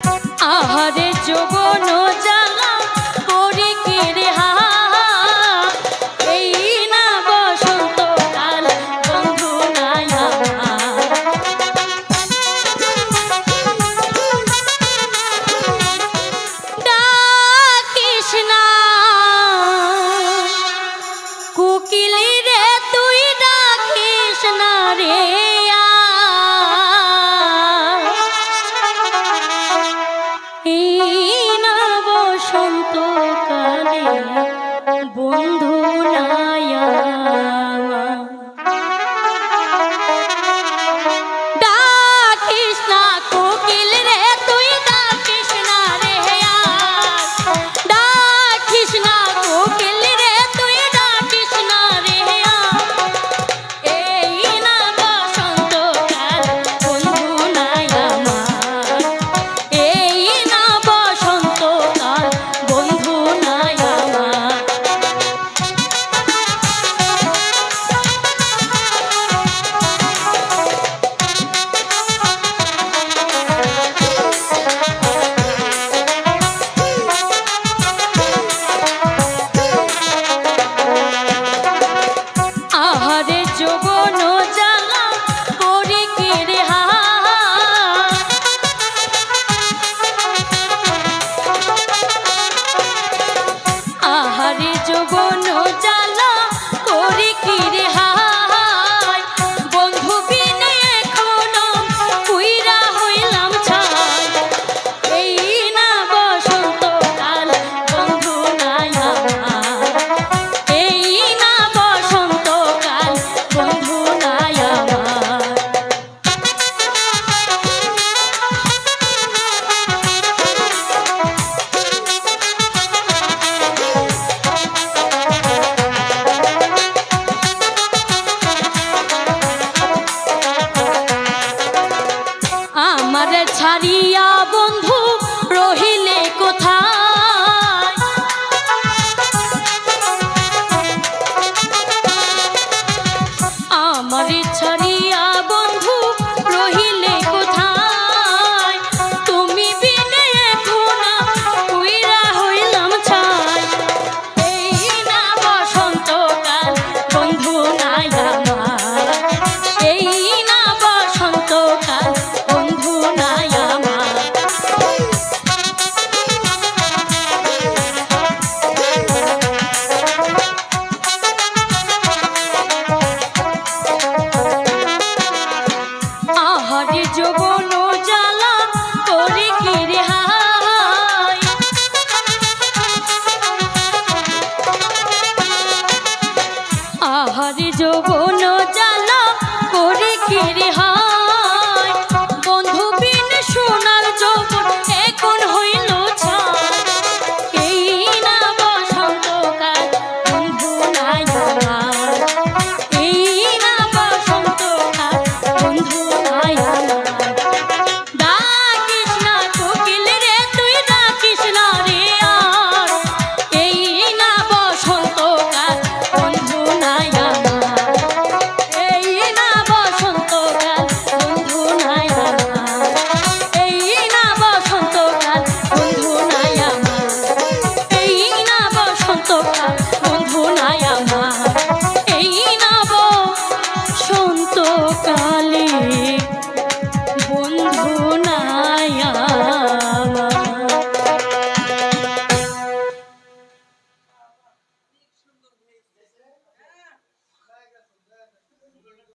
আহারে মদিনা আমারে ছাড়িয়া বন্ধু রহিলে কোথা তাহারি যৌবন জালা করি কিরি হা কালে